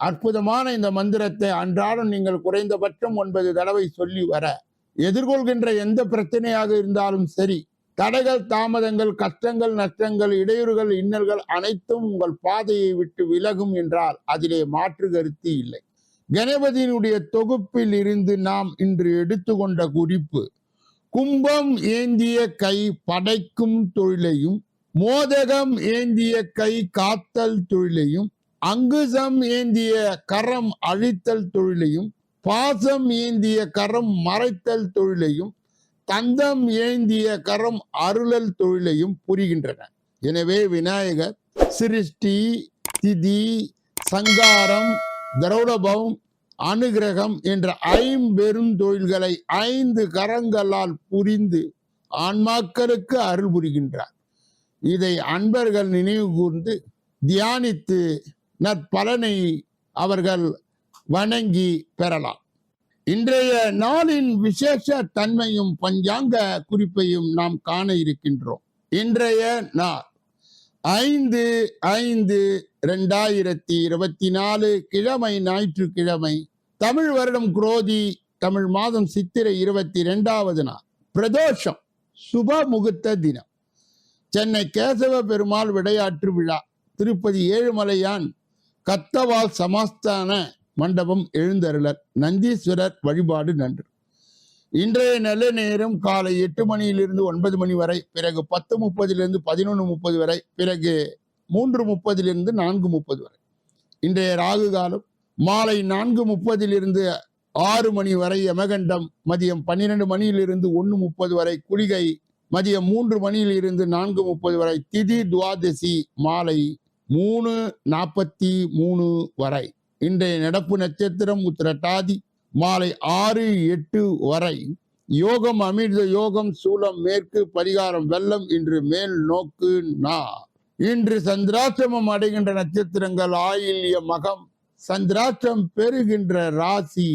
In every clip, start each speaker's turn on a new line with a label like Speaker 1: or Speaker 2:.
Speaker 1: அற்புதமான இந்த மந்திரத்தை அன்றாடம் நீங்கள் குறைந்தபட்சம் ஒன்பது தடவை சொல்லி வர எதிர்கொள்கின்ற எந்த பிரச்சனையாக இருந்தாலும் சரி தடைகள் தாமதங்கள் கஷ்டங்கள் நஷ்டங்கள் இடையூறுகள் இன்னல்கள் அனைத்தும் உங்கள் பாதையை விட்டு விலகும் என்றால் அதிலே மாற்று கருத்து இல்லை. கணபதியினுடைய தொகுப்பில் இருந்து நாம் இன்று எடுத்துக்கொண்ட குறிப்பு கும்பம் ஏந்திய கை படைக்கும் தொழிலையும் மோதகம் ஏந்திய கை காத்தல் தொழிலையும் அங்குசம் ஏந்திய கரம் அழித்தல் தொழிலையும் பாசம் ஏந்திய கரம் மறைத்தல் தொழிலையும் தந்தம் ஏந்திய கரம் அருளல் தொழிலையும் புரிகின்றன. எனவே விநாயகர் சிருஷ்டி திதி சங்காரம் திரௌடபம் அனுகிரகம் என்ற ஐம்பெரும் தொழில்களை ஐந்து கரங்களால் புரிந்து ஆன்மாக்களுக்கு அருள் புரிகின்றார். இதை அன்பர்கள் நினைவு கூர்ந்து தியானித்து நற்பலனை அவர்கள் வணங்கி பெறலாம். இன்றைய நாளின் விசேஷ தன்மையும் பஞ்சாங்க குறிப்பையும் நாம் காண இருக்கின்றோம். இன்றைய நாள் ஐந்து ஐந்து ரெண்டாயிரத்தி இருபத்தி நாலு கிழமை ஞாயிற்றுக்கிழமை தமிழ் வருடம் குரோதி தமிழ் மாதம் சித்திரை இருபத்தி ரெண்டாவது நாள் பிரதோஷம் சுப முகூர்த்த தினம். சென்னை கேசவ பெருமாள் விளையாட்டு விழா திருப்பதி ஏழுமலையான் கத்தவால் சமஸ்தான மண்டபம் எழுந்தருளர். நந்தீஸ்வரர் வழிபாடு நன்று. இன்றைய நல்ல நேரம் காலை எட்டு மணியிலிருந்து ஒன்பது மணி வரை பிறகு பத்து முப்பதிலிருந்து பதினொன்று முப்பது வரை பிறகு மூன்று முப்பதிலிருந்து நான்கு முப்பது வரை. இன்றைய ராகு காலம் மாலை நான்கு முப்பதிலிருந்து ஆறு மணி வரை யமகண்டம் மதியம் பன்னிரண்டு மணியிலிருந்து ஒன்று முப்பது வரை குளிகை மதியம் மூன்று மணியில் இருந்து நான்கு முப்பது வரை திதி துவாதசி மாலை மூணு நாற்பத்தி மூணு வரை. இன்றைய நடப்பு நட்சத்திரம் உத்திரட்டாதி மாலை ஆறு எட்டு வரை. யோகம் அமிர்த யோகம் சூலம் மேற்கு பரிகாரம் வெள்ளம் இன்று மேல் நோக்கு நா. இன்று சந்திராசிரமம் அடைகின்ற நட்சத்திரங்கள் ஆயில்ய மகம். சந்திராஷ்டிரம் பெறுகின்ற ராசி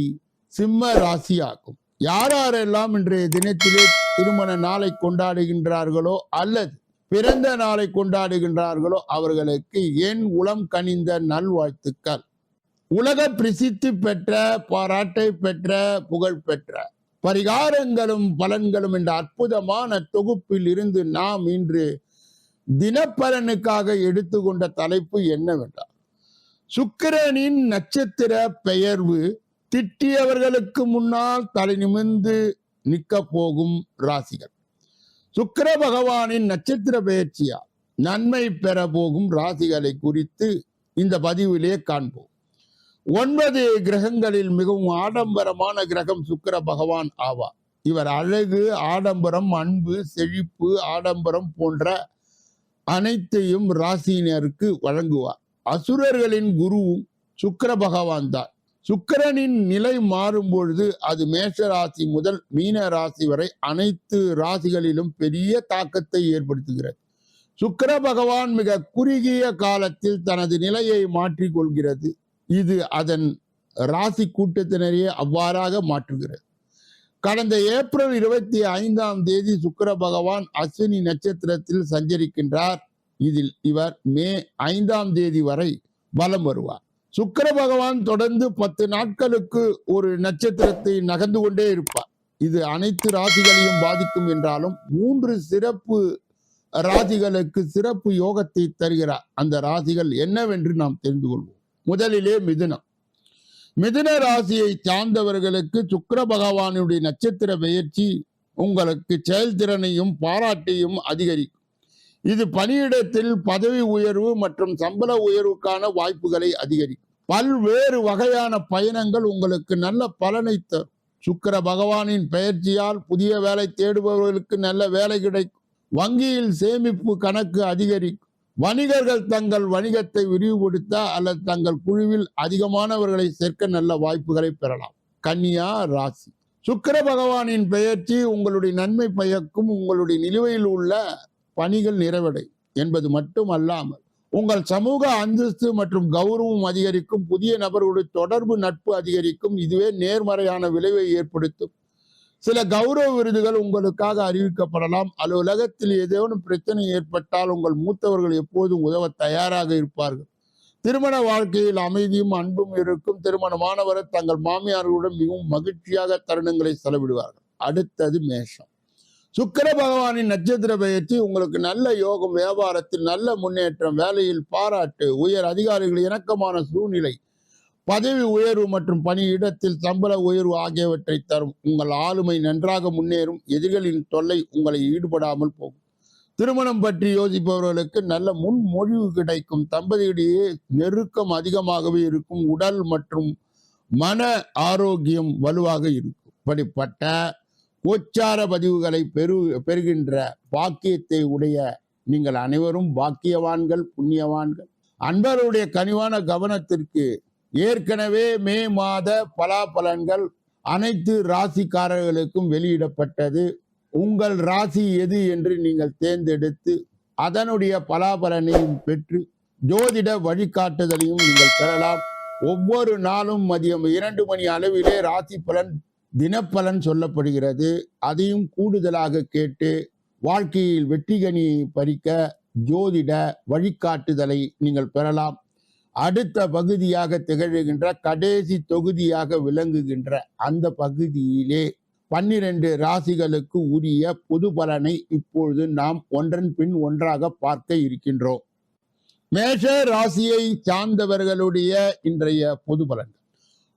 Speaker 1: சிம்ம ராசியாகும். யாரெல்லாம் இன்றைய தினத்திலே திருமண நாளை கொண்டாடுகின்றார்களோ அல்லது பிறந்த நாளை கொண்டாடுகின்றார்களோ அவர்களுக்கு என் உளம் கனிந்த நல்வாழ்த்துக்கள். உலக பிரசித்தி பெற்ற பாராட்டை பெற்ற புகழ் பெற்ற பரிகாரங்களும் பலன்களும் என்ற அற்புதமான தொகுப்பில் இருந்து நாம் இன்று தினப்பலனுக்காக எடுத்துக்கொண்ட தலைப்பு என்னவென்றால் சுக்கிரனின் நட்சத்திர பெயர்வு திட்டியவர்களுக்கு முன்னால் தலை நிமிர்ந்து நிற்க போகும் ராசிகள். சுக்கர பகவானின் நட்சத்திர பெயர்ச்சியால் நன்மை பெற போகும் ராசிகளை குறித்து இந்த பதிவிலே காண்போம். ஒன்பது கிரகங்களில் மிகவும் ஆடம்பரமான கிரகம் சுக்கர பகவான் ஆவார். இவர் அழகு ஆடம்பரம் அன்பு செழிப்பு ஆடம்பரம் போன்ற அனைத்தையும் ராசியினருக்கு வழங்குவார். அசுரர்களின் குருவும் சுக்கர பகவான் தான். சுக்கிரனின் நிலை மாறும் பொழுது அது மேஷ ராசி முதல் மீன ராசி வரை அனைத்து ராசிகளிலும் பெரிய தாக்கத்தை ஏற்படுத்துகிறது. சுக்கர பகவான் மிக குறுகிய காலத்தில் தனது நிலையை மாற்றிக் கொள்கிறது இது அதன் ராசி கூட்டத்தினரையே அவ்வாறாக மாற்றுகிறது. கடந்த ஏப்ரல் இருபத்தி ஐந்தாம் தேதி சுக்கர பகவான் அஸ்வினி நட்சத்திரத்தில் சஞ்சரிக்கின்றார். இதில் இவர் மே ஐந்தாம் தேதி வரை பலம் வருவார். சுக்கர பகவான் தொடர்ந்து பத்து நாட்களுக்கு ஒரு நட்சத்திரத்தை நகர்ந்து கொண்டே இருப்பார். இது அனைத்து ராசிகளையும் பாதிக்கும் என்றாலும் மூன்று சிறப்பு ராசிகளுக்கு சிறப்பு யோகத்தை தருகிறார். அந்த ராசிகள் என்னவென்று நாம் தெரிந்து கொள்வோம். முதலிலே மிதுனம். மிதுன ராசியை சார்ந்தவர்களுக்கு சுக்கர பகவானுடைய நட்சத்திர பெயர்ச்சி உங்களுக்கு செயல்திறனையும் பாராட்டையும் அதிகரிக்கும். இது பணியிடத்தில் பதவி உயர்வு மற்றும் சம்பள உயர்வுக்கான வாய்ப்புகளை அதிகரிக்கும். பல்வேறு வகையான பயணங்கள் உங்களுக்கு நல்ல பலனை தரும் சுக்கிர பகவானின் பெயர்ச்சியால் புதிய வேலை தேடுபவர்களுக்கு நல்ல வேலை கிடைக்கும். வங்கியில் சேமிப்பு கணக்கு அதிகரிக்கும். வணிகர்கள் தங்கள் வணிகத்தை விரிவுபடுத்த அல்லது தங்கள் குழுவில் அதிகமானவர்களை சேர்க்க நல்ல வாய்ப்புகளை பெறலாம். கன்னியா ராசி. சுக்கர பகவானின் பெயர்ச்சி உங்களுடைய நன்மை பயக்கும் உங்களுடைய நிலுவையில் உள்ள பணிகள் நிறைவடை என்பது மட்டும் அல்லாமல் உங்கள் சமூக அந்தஸ்து மற்றும் கௌரவம் அதிகரிக்கும் புதிய நபர்களுடைய தொடர்பு நட்பு அதிகரிக்கும் இதுவே நேர்மறையான விளைவை ஏற்படுத்தும். சில கௌரவ விருதுகள் உங்களுக்காக அறிவிக்கப்படலாம். அலுவலகத்தில் ஏதேனும் பிரச்சனை ஏற்பட்டால் உங்கள் மூத்தவர்கள் எப்போதும் உதவ தயாராக இருப்பார்கள். திருமண வாழ்க்கையில் அமைதியும் அன்பும் இருக்கும். திருமணமானவர் தங்கள் மாமியார்களுடன் மிகவும் மகிழ்ச்சியாக தருணங்களை செலவிடுவார்கள். அடுத்தது மேஷம். சுக்கர பகவானின் நட்சத்திர பயிற்சி உங்களுக்கு நல்ல யோகம் வியாபாரத்தில் நல்ல முன்னேற்றம் வேலையில் பாராட்டு உயர் அதிகாரிகள் இணக்கமான சூழ்நிலை பதவி உயர்வு மற்றும் பணியிடத்தில் சம்பள உயர்வு ஆகியவற்றை தரும். உங்கள் ஆளுமை நன்றாக முன்னேறும். எதிரிகளின் தொல்லை உங்களை ஈடுபடாமல் போகும். திருமணம் பற்றி யோசிப்பவர்களுக்கு நல்ல முன்மொழிவு கிடைக்கும். தம்பதியிடையே நெருக்கம் அதிகமாகவே இருக்கும். உடல் மற்றும் மன ஆரோக்கியம் வலுவாக இருக்கும். இப்படிப்பட்ட கோச்சார பதிவுகளை பெரு பெறுகின்ற பாக்கியத்தை உடைய நீங்கள் அனைவரும் பாக்கியவான்கள் புண்ணியவான்கள். அன்பருடைய கனிவான கவனத்திற்கு ஏற்கனவே மே மாத பலாபலன்கள் அனைத்து ராசிக்காரர்களுக்கும் வெளியிடப்பட்டது. உங்கள் ராசி எது என்று நீங்கள் தேர்ந்தெடுத்து அதனுடைய பலாபலனையும் பெற்று ஜோதிட வழிகாட்டுதலையும் நீங்கள் பெறலாம். ஒவ்வொரு நாளும் மதியம் இரண்டு மணி அளவிலே ராசி பலன் தினப்பலன் சொல்லப்படுகிறது. அதையும் கூடுதலாக கேட்டு வாழ்க்கையில் வெற்றிகனியை பறிக்க ஜோதிட வழிகாட்டுதலை நீங்கள் பெறலாம். அடுத்த பகுதியாக திகழ்கின்ற கடைசி தொகுதியாக விளங்குகின்ற அந்த பகுதியிலே பன்னிரண்டு ராசிகளுக்கு உரிய பொது பலனை இப்பொழுது நாம் ஒன்றன் பின் ஒன்றாக பார்க்க இருக்கின்றோம். மேஷ ராசியை சார்ந்தவர்களுடைய இன்றைய பொது பலன்கள்.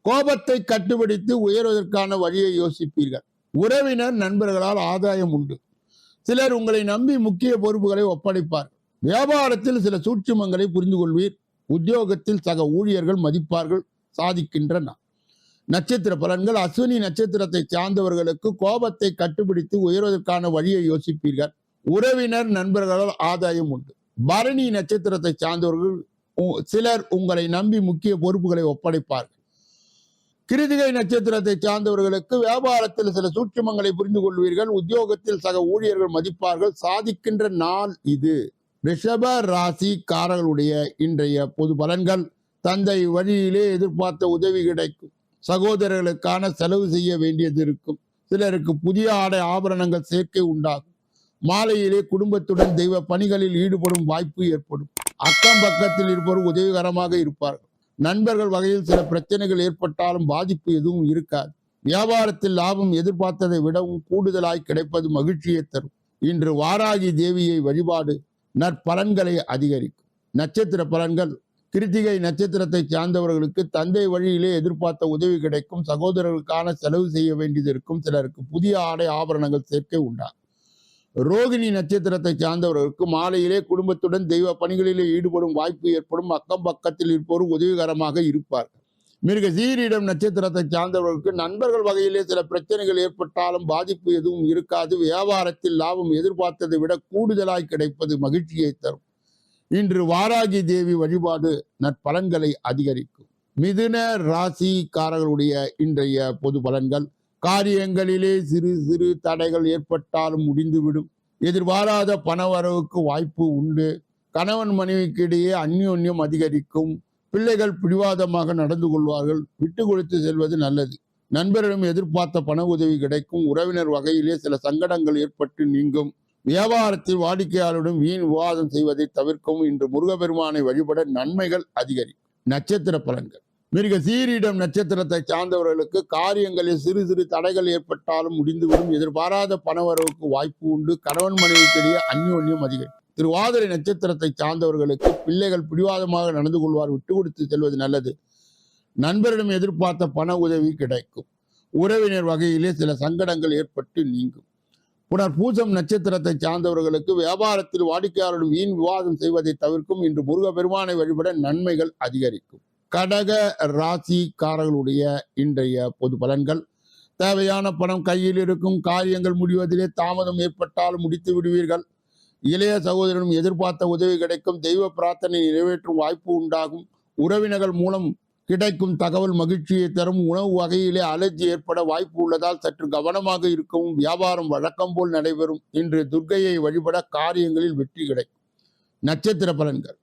Speaker 1: கோபத்தை கட்டுப்படுத்தி உயர்வதற்கான வழியை யோசிப்பீர்கள். உறவினர் நண்பர்களால் ஆதாயம் உண்டு. சிலர் உங்களை நம்பி முக்கிய பொறுப்புகளை ஒப்படைப்பார். வியாபாரத்தில் சில சூட்சுமங்களை புரிந்து கொள்வீர் உத்தியோகத்தில் சக ஊழியர்கள் மதிப்பார்கள் சாதிக்கின்றன. நட்சத்திர பலன்கள் அஸ்வினி நட்சத்திரத்தை சார்ந்தவர்களுக்கு கோபத்தை கட்டுப்பிடித்து உயர்வதற்கான வழியை யோசிப்பீர்கள். உறவினர் நண்பர்களால் ஆதாயம் உண்டு. பரணி நட்சத்திரத்தை சார்ந்தவர்கள் உ- சிலர் உங்களை நம்பி முக்கிய பொறுப்புகளை ஒப்படைப்பார்கள். கிருதிகை நட்சத்திரத்தை சார்ந்தவர்களுக்கு வியாபாரத்தில் சில சூட்சுமங்களை புரிந்து கொள்வீர்கள். உத்தியோகத்தில் சக ஊழியர்கள் மதிப்பார்கள். சாதிக்கின்ற நாள் இது. ரிஷப ராசிக்காரர்களுடைய இன்றைய பொது பலன்கள். தந்தை வழியிலே எதிர்பார்த்த உதவி கிடைக்கும். சகோதரர்களுக்கான செலவு செய்ய வேண்டியது இருக்கும். சிலருக்கு புதிய ஆடை ஆபரணங்கள் சேர்க்கை உண்டாகும். மாலையிலே குடும்பத்துடன் தெய்வ பணிகளில் ஈடுபடும் வாய்ப்பு ஏற்படும். அக்கம் பக்கத்தில் இருப்பவர் உதவிகரமாக இருப்பார்கள். நண்பர்கள் வகையில் சில பிரச்சனைகள் ஏற்பட்டாலும் பாதிப்பு எதுவும் இருக்காது. வியாபாரத்தில் லாபம் எதிர்பார்த்ததை விடவும் கூடுதலாய் கிடைப்பது மகிழ்ச்சியை தரும். இன்று வாராகி தேவியை வழிபாடு நற்பலன்களை அதிகரிக்கும். நட்சத்திர பலன்கள் கிருத்திகை நட்சத்திரத்தை சார்ந்தவர்களுக்கு தந்தை வழியிலே எதிர்பார்த்த உதவி கிடைக்கும். சகோதரர்களுக்கான செலவு செய்ய வேண்டியது இருக்கும். சிலருக்கு புதிய ஆடை ஆபரணங்கள் சேர்க்கை உண்டாகும். ரோகிணி நட்சத்திரத்தை சார்ந்தவர்களுக்கு மாலையிலே குடும்பத்துடன் தெய்வ பணிகளிலே ஈடுபடும் வாய்ப்பு ஏற்படும். அக்கம் பக்கத்தில் இருப்போர் உதவிகரமாக இருப்பார் மிருக சீரிடம் நட்சத்திரத்தை சார்ந்தவர்களுக்கு நண்பர்கள் வகையிலே சில பிரச்சனைகள் ஏற்பட்டாலும் பாதிப்பு எதுவும் இருக்காது. வியாபாரத்தில் லாபம் எதிர்பார்த்ததை விட கூடுதலாய் கிடைப்பது மகிழ்ச்சியை தரும். இன்று வாராகி தேவி வழிபாடு நற்பலன்களை அதிகரிக்கும். மிதுன ராசிக்காரர்களுடைய இன்றைய பொது பலன்கள் காரியங்களிலே சிறு சிறு தடைகள் ஏற்பட்டாலும் முடிந்துவிடும். எதிர்பாராத பணவரவுக்கு வாய்ப்பு உண்டு. கணவன் மனைவிக்கு இடையே அந்யோன்யம் அதிகரிக்கும். பிள்ளைகள் பிடிவாதமாக நடந்து கொள்வார்கள். விட்டு கொடுத்து செல்வது நல்லது. நண்பரிடம் எதிர்பார்த்த பண உதவி கிடைக்கும். உறவினர் வகையிலே சில சங்கடங்கள் ஏற்பட்டு நீங்கும். வியாபாரத்தில் வாடிக்கையாளருடன் வீண் விவாதம் செய்வதை தவிர்க்கவும் இன்று முருகப்பெருமானை வழிபட நன்மைகள் அதிகரிக்கும் நட்சத்திர பலன்கள். மிருக சீரிடம் நட்சத்திரத்தை சார்ந்தவர்களுக்கு காரியங்களில் சிறு சிறு தடைகள் ஏற்பட்டாலும் முடிந்துவிடும். எதிர்பாராத பணவரவுக்கு வாய்ப்பு உண்டு. கணவன் மனைவிக்கிடையே அந்யோன்யம் அதிகரிக்கும் திருவாதிரை நட்சத்திரத்தை சார்ந்தவர்களுக்கு பிள்ளைகள் பிடிவாதமாக நடந்து கொள்வார். விட்டு கொடுத்து செல்வது நல்லது. நண்பரிடம் எதிர்பார்த்த பண உதவி கிடைக்கும். உறவினர் வகையிலே சில சங்கடங்கள் ஏற்பட்டு நீங்கும். புனர் பூசம் நட்சத்திரத்தை சார்ந்தவர்களுக்கு வியாபாரத்தில் வாடிக்கையாளருடன் வீண் விவாதம் செய்வதை தவிர்க்கும். இன்று முருக பெருமானை வழிபட நன்மைகள் அதிகரிக்கும். கடக ராசிக்காரர்களுடைய இன்றைய பொது பலன்கள். தேவையான பணம் கையில் இருக்கும் காரியங்கள் முடிவதிலே தாமதம் ஏற்பட்டால் முடித்து விடுவீர்கள். இளைய சகோதரனும் எதிர்பார்த்த உதவி கிடைக்கும் தெய்வ பிரார்த்தனை நிறைவேற்றும் வாய்ப்பு உண்டாகும். உறவினர்கள் மூலம் கிடைக்கும் தகவல் மகிழ்ச்சியை தரும் உணவு வகையிலே அலர்ஜி ஏற்பட வாய்ப்பு உள்ளதால் சற்று கவனமாக இருக்கவும் வியாபாரம் வழக்கம் போல் நடைபெறும். இன்று துர்க்கையை வழிபட காரியங்களில் வெற்றி கிடைக்கும். நட்சத்திர பலன்கள்.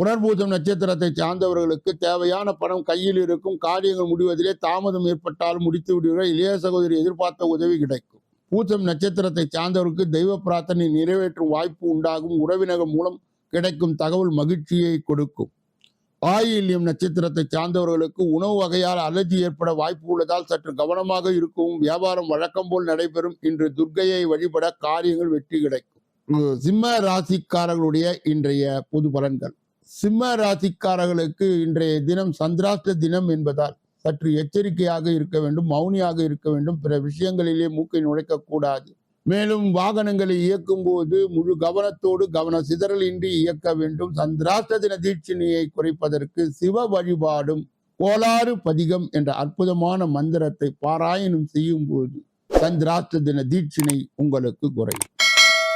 Speaker 1: புனர்பூசம் நட்சத்திரத்தை சார்ந்தவர்களுக்கு தேவையான பணம் கையில் இருக்கும் காரியங்கள் முடிவதிலே தாமதம் ஏற்பட்டாலும் முடித்து விடுவீர்கள். இளைய சகோதரி எதிர்பார்த்த உதவி கிடைக்கும். பூசம் நட்சத்திரத்தை சார்ந்தவருக்கு தெய்வ பிரார்த்தனை நிறைவேற்றும் வாய்ப்பு உண்டாகும். உறவினர்கள் மூலம் கிடைக்கும் தகவல் மகிழ்ச்சியை கொடுக்கும். ஆயில்யம் நட்சத்திரத்தை சார்ந்தவர்களுக்கு உணவு வகையால் அலர்ஜி ஏற்பட வாய்ப்பு உள்ளதால் சற்று கவனமாக இருக்கவும் வியாபாரம் வழக்கம் போல் நடைபெறும். இன்று துர்க்கையை வழிபட காரியங்கள் வெற்றி கிடைக்கும். சிம்ம ராசிக்காரர்களுடைய இன்றைய பொது பலன்கள். சிம்ம ராசிக்காரர்களுக்கு இன்றைய தினம் சந்திராஷ்ட தினம் என்பதால் சற்று எச்சரிக்கையாக இருக்க வேண்டும் மௌனியாக இருக்க வேண்டும். பிற விஷயங்களிலே மூக்கை நுழைக்க கூடாது மேலும் வாகனங்களை இயக்கும் போது முழு கவனத்தோடு கவன சிதறல் இன்றி இயக்க வேண்டும். சந்திராஷ்ட தின தீட்சணியை குறைப்பதற்கு சிவ வழிபாடும் கோளாறு பதிகம் என்ற அற்புதமான மந்திரத்தை பாராயணம் செய்யும் போது சந்திராஷ்ட தின தீட்சிணை உங்களுக்கு குறையும்.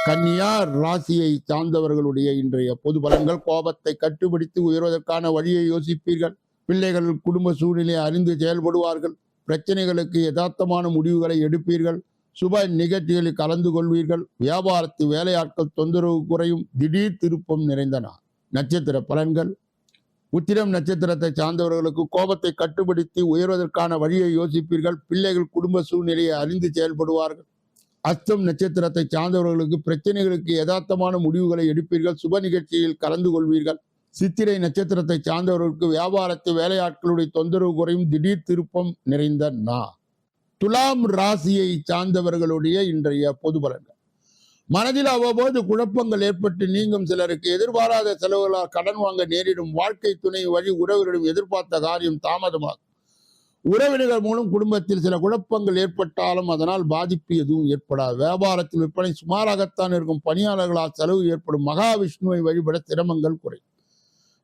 Speaker 1: கன்னியா ராசியை சார்ந்தவர்களுடைய இன்றைய பொது பலன்கள் கோபத்தை கட்டுப்படுத்தி உயர்வதற்கான வழியை யோசிப்பீர்கள். பிள்ளைகள் குடும்ப சூழ்நிலையை அறிந்து செயல்படுவார்கள். பிரச்சனைகளுக்கு யதார்த்தமான முடிவுகளை எடுப்பீர்கள். சுப நிகழ்ச்சிகளில் கலந்து கொள்வீர்கள். வியாபாரத்து வேலையாட்கள் தொந்தரவு குறையும். திடீர் திருப்பம் நிறைந்தன. நட்சத்திர பலன்கள். உத்திரம் நட்சத்திரத்தை சார்ந்தவர்களுக்கு கோபத்தை கட்டுப்படுத்தி உயர்வதற்கான வழியை யோசிப்பீர்கள். பிள்ளைகள் குடும்ப சூழ்நிலையை அறிந்து செயல்படுவார்கள். அஸ்தம் நட்சத்திரத்தை சார்ந்தவர்களுக்கு பிரச்சனைகளுக்கு யதார்த்தமான முடிவுகளை எடுப்பீர்கள். சுப நிகழ்ச்சியில் கலந்து கொள்வீர்கள். சித்திரை நட்சத்திரத்தை சார்ந்தவர்களுக்கு வியாபாரத்து வேலையாட்களுடைய தொந்தரவு குறையும். திடீர் திருப்பம் நிறைந்த நா துலாம் ராசியை சார்ந்தவர்களுடைய இன்றைய பொது பலன்கள். மனதில் அவ்வப்போது குழப்பங்கள் ஏற்பட்டு நீங்கும் சிலருக்கு எதிர்பாராத செலவுகளால் கடன் வாங்க நேரிடும். வாழ்க்கை துணை வழி உறவுகளிடம் எதிர்பார்த்த காரியம் தாமதமாகும். உறவினர்கள் மூலம் குடும்பத்தில் சில குழப்பங்கள் ஏற்பட்டாலும் அதனால் பாதிப்பு எதுவும் ஏற்படாது. வியாபாரத்தில் விற்பனை சுமாராகத்தான் இருக்கும். பணியாளர்களால் செலவு ஏற்படும். மகாவிஷ்ணுவை வழிபட சிரமங்கள் குறை.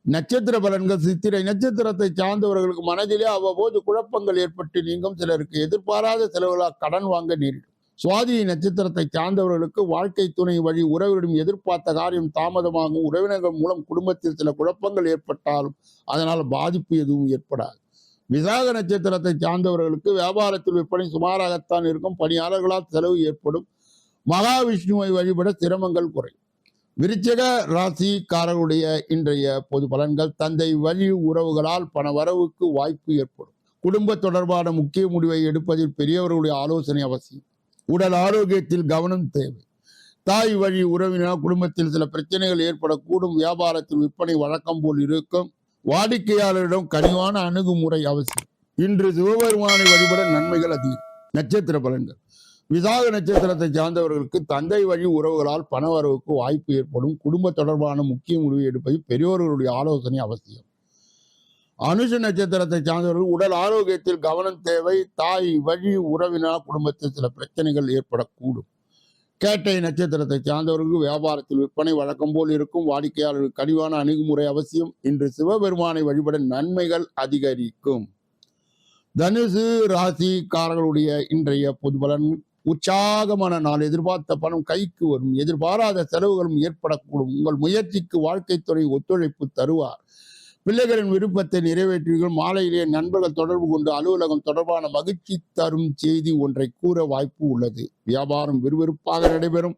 Speaker 1: நட்சத்திர பலன்கள் சித்திரை நட்சத்திரத்தை சார்ந்தவர்களுக்கு மனதிலே அவ்வப்போது குழப்பங்கள் ஏற்பட்டு நீங்கும். சிலருக்கு எதிர்பாராத செலவுகளால் கடன் வாங்க நேரிடும். சுவாதி நட்சத்திரத்தை சார்ந்தவர்களுக்கு வாழ்க்கை துணை வழி உறவிடம் எதிர்பார்த்த காரியம் தாமதமாகும். உறவினர்கள் மூலம் குடும்பத்தில் சில குழப்பங்கள் ஏற்பட்டாலும் அதனால் பாதிப்பு எதுவும் ஏற்படாது. விசாக நட்சத்திரத்தை சார்ந்தவர்களுக்கு வியாபாரத்தில் விற்பனை சுமாராகத்தான் இருக்கும். பணியாளர்களால் செலவு ஏற்படும். மகாவிஷ்ணுவை வழிபட சிரமங்கள் குறையும். விருச்சக ராசிக்காரர்களுடைய இன்றைய பொது பலன்கள் தந்தை வழி உறவுகளால் பண வரவுக்கு வாய்ப்பு ஏற்படும். குடும்ப தொடர்பான முக்கிய முடிவை எடுப்பதில் பெரியவர்களுடைய ஆலோசனை அவசியம். உடல் ஆரோக்கியத்தில் கவனம் தேவை. தாய் வழி உறவினால் குடும்பத்தில் சில பிரச்சனைகள் ஏற்படக்கூடும். வியாபாரத்தில் விற்பனை வழக்கம் போல் இருக்கும். வாடிக்கையாளரிடம் கனிவான அணுகுமுறை அவசியம். இன்று சிவபெருமானை வழிபட நன்மைகள் அதிகம். நட்சத்திர பலன்கள். விசாக நட்சத்திரத்தை சார்ந்தவர்களுக்கு தந்தை வழி உறவுகளால் பணவரவுக்கு வாய்ப்பு ஏற்படும். குடும்ப தொடர்பான முக்கிய முடிவு எடுப்பது பெரியோர்களுடைய ஆலோசனை அவசியம். அனுஷ நட்சத்திரத்தை சார்ந்தவர்கள் உடல் ஆரோக்கியத்தில் கவனம் தேவை. தாய் வழி உறவினால் குடும்பத்தில் சில பிரச்சனைகள் ஏற்படக்கூடும். கேட்டை நட்சத்திரத்தை சார்ந்தவர்களுக்கு வியாபாரத்தில் விற்பனை வழக்கம் போல் இருக்கும். வாடிக்கையாளர்கள் கனிவான அணுகுமுறை அவசியம். இன்று சிவபெருமானை வழிபட நன்மைகள் அதிகரிக்கும். தனுசு ராசிக்காரர்களுடைய இன்றைய பொது பலன் உற்சாகமான நாள். எதிர்பார்த்த பணம் கைக்கு வரும். எதிர்பாராத செலவுகளும் ஏற்படக்கூடும். உங்கள் முயற்சிக்கு வாழ்க்கை துறை ஒத்துழைப்பு தருவார். பிள்ளைகளின் விருப்பத்தை நிறைவேற்றுவீர்கள். மாலையிலே நண்பர்கள் தொடர்பு கொண்டு அலுவலகம் தொடர்பான மகிழ்ச்சி தரும் செய்தி ஒன்றை கூற வாய்ப்பு உள்ளது. வியாபாரம் விறுவிறுப்பாக நடைபெறும்.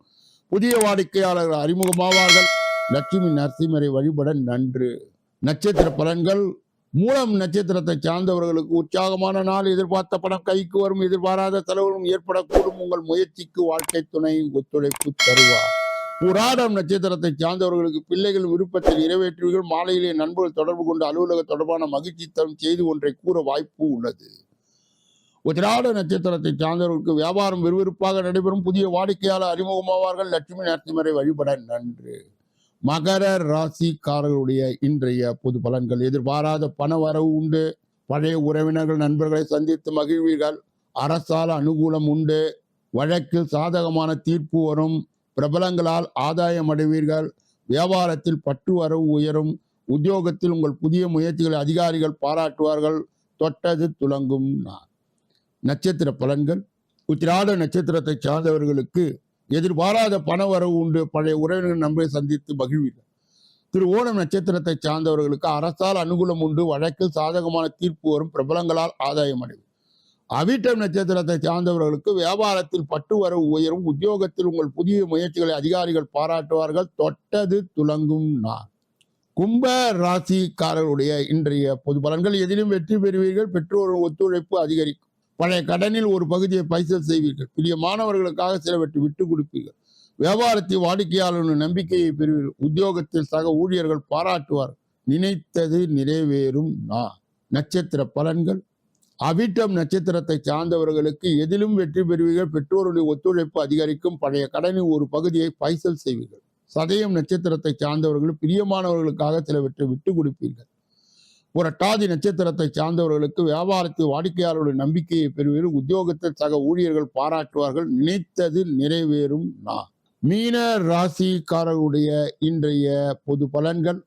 Speaker 1: புதிய வாடிக்கையாளர்கள் அறிமுகமாவார்கள். லட்சுமி நரசிம்மரை வழிபட நன்று. நட்சத்திர பலன்கள். மூலம் நட்சத்திரத்தை சார்ந்தவர்களுக்கு உற்சாகமான நாள். எதிர்பார்த்த பணம் கைக்கு வரும். எதிர்பாராத செலவுகளும் ஏற்படக்கூடும். உங்கள் முயற்சிக்கு வாழ்க்கை துணை ஒத்துழைப்பு தருவார். புராடம் நட்சத்திரத்தை சார்ந்தவர்களுக்கு பிள்ளைகள் விருப்பத்தை நிறைவேற்றுவீர்கள். மாலையிலே நண்பர்கள் தொடர்பு கொண்டு அலுவலக தொடர்பான மகிழ்ச்சி தரும் செய்தி ஒன்றை கூற வாய்ப்பு உள்ளது. உத்திராட நட்சத்திரத்தை சார்ந்தவர்களுக்கு வியாபாரம் விறுவிறுப்பாக நடைபெறும். புதிய வாடிக்கையாளர் அறிமுகமாவார்கள். லட்சுமி நரசிம்மரை வழிபட நன்று. மகர ராசிக்காரர்களுடைய இன்றைய பொது பலன்கள். எதிர்பாராத பண வரவு உண்டு. பழைய உறவினர்கள் நண்பர்களை சந்தித்து மகிழ்வீர்கள். அரசால் அனுகூலம் உண்டு. வழக்கில் சாதகமான தீர்ப்பு வரும். பிரபலங்களால் ஆதாயம் அடைவீர்கள். வியாபாரத்தில் பற்று வரவு உயரும். உத்தியோகத்தில் உங்கள் புதிய முயற்சிகளை அதிகாரிகள் பாராட்டுவார்கள். தொட்டது துலங்கும் நட்சத்திர பலன்கள். உத்திராட நட்சத்திரத்தை சார்ந்தவர்களுக்கு எதிர்பாராத பண வரவு உண்டு. பழைய உறவினர்கள் நம்பரை சந்தித்து மகிழ்வீர்கள். திரு ஓணம் நட்சத்திரத்தை சார்ந்தவர்களுக்கு அரசால் அனுகூலம் உண்டு. வழக்கில் சாதகமான தீர்ப்பு வரும். பிரபலங்களால் ஆதாயம் அடையும் அவிட்டம் நட்சத்திரத்தை சார்ந்தவர்களுக்கு வியாபாரத்தில் பட்டு வரவு உயரும். உத்தியோகத்தில் உங்கள் புதிய முயற்சிகளை அதிகாரிகள் பாராட்டுவார்கள். தொட்டது துலங்கும் நான் கும்ப ராசிக்காரருடைய இன்றைய பொது பலன்கள் எதிலும் வெற்றி பெறுவீர்கள். பெற்றோரின் ஒத்துழைப்பு அதிகரிக்கும். பழைய கடனில் ஒரு பகுதியை பைசல் செய்வீர்கள். புதிய மாணவர்களுக்காக சிலவற்றை விட்டு கொடுப்பீர்கள். வியாபாரத்தில் வாடிக்கையாளர்களின் நம்பிக்கையை பெறுவீர்கள். உத்தியோகத்தில் சக ஊழியர்கள் பாராட்டுவார் நினைத்தது நிறைவேறும் நான் நட்சத்திர பலன்கள் அவிட்டம் நட்சத்திரத்தை சார்ந்தவர்களுக்கு எதிலும் வெற்றி பெறுவீர்கள். பெற்றோருடைய ஒத்துழைப்பு அதிகரிக்கும். பழைய கடனின் ஒரு பகுதியை பைசல் செய்வீர்கள். சதயம் நட்சத்திரத்தை சார்ந்தவர்கள் பிரியமானவர்களுக்காக சிலவற்றை விட்டு கொடுப்பீர்கள். புரட்டாதி நட்சத்திரத்தை சார்ந்தவர்களுக்கு வியாபாரத்தில் வாடிக்கையாளர்களுடைய நம்பிக்கையை பெறுவீர்கள். உத்தியோகத்தில் சக ஊழியர்கள் பாராட்டுவார்கள். நினைத்தது நிறைவேறும். நான் மீன ராசிக்காரர்களுடைய இன்றைய பொது பலன்கள்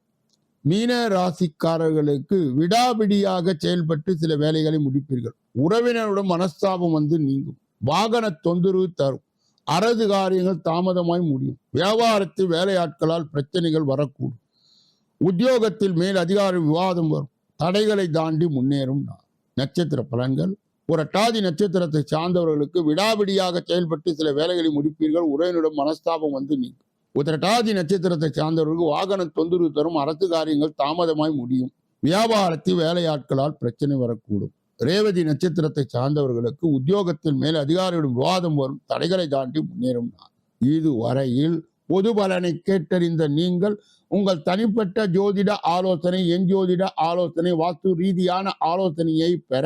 Speaker 1: மீன ராசிக்காரர்களுக்கு விடாபிடியாக செயல்பட்டு சில வேலைகளை முடிப்பீர்கள். உறவினருடன் மனஸ்தாபம் வந்து நீங்கும். வாகன தொந்தரவு தரும். அரசு காரியங்கள் தாமதமாய் முடியும். வியாபாரத்தில் வேலையாட்களால் பிரச்சனைகள் வரக்கூடும். உத்தியோகத்தில் மேல் அதிகார விவாதம் வரும். தடைகளை தாண்டி முன்னேறும் நட்சத்திர பலன்கள். அட்டாதி நட்சத்திரத்தை சார்ந்தவர்களுக்கு விடாபிடியாக செயல்பட்டு சில வேலைகளை முடிப்பீர்கள். உறவினரிடம் மனஸ்தாபம் வந்து நீங்கும். உத்திரட்டாதி நட்சத்திரத்தை சார்ந்தவர்களுக்கு வாகன தொந்தரவு தரும் அரசு காரியங்கள் தாமதமாய் முடியும். வியாபாரத்தில் வேலையாட்களால் பிரச்சனை வரக்கூடும். ரேவதி நட்சத்திரத்தை சார்ந்தவர்களுக்கு உத்தியோகத்தில் மேல் அதிகாரிகளும் விவாதம் வரும். தடைகளை தாண்டி முன்னேறும். இது இதுவரையில் பொது பலனை கேட்டறிந்த நீங்கள் உங்கள் தனிப்பட்ட ஜோதிட ஆலோசனை என் ஜோதிட ஆலோசனை வாஸ்து ரீதியான ஆலோசனையை பெற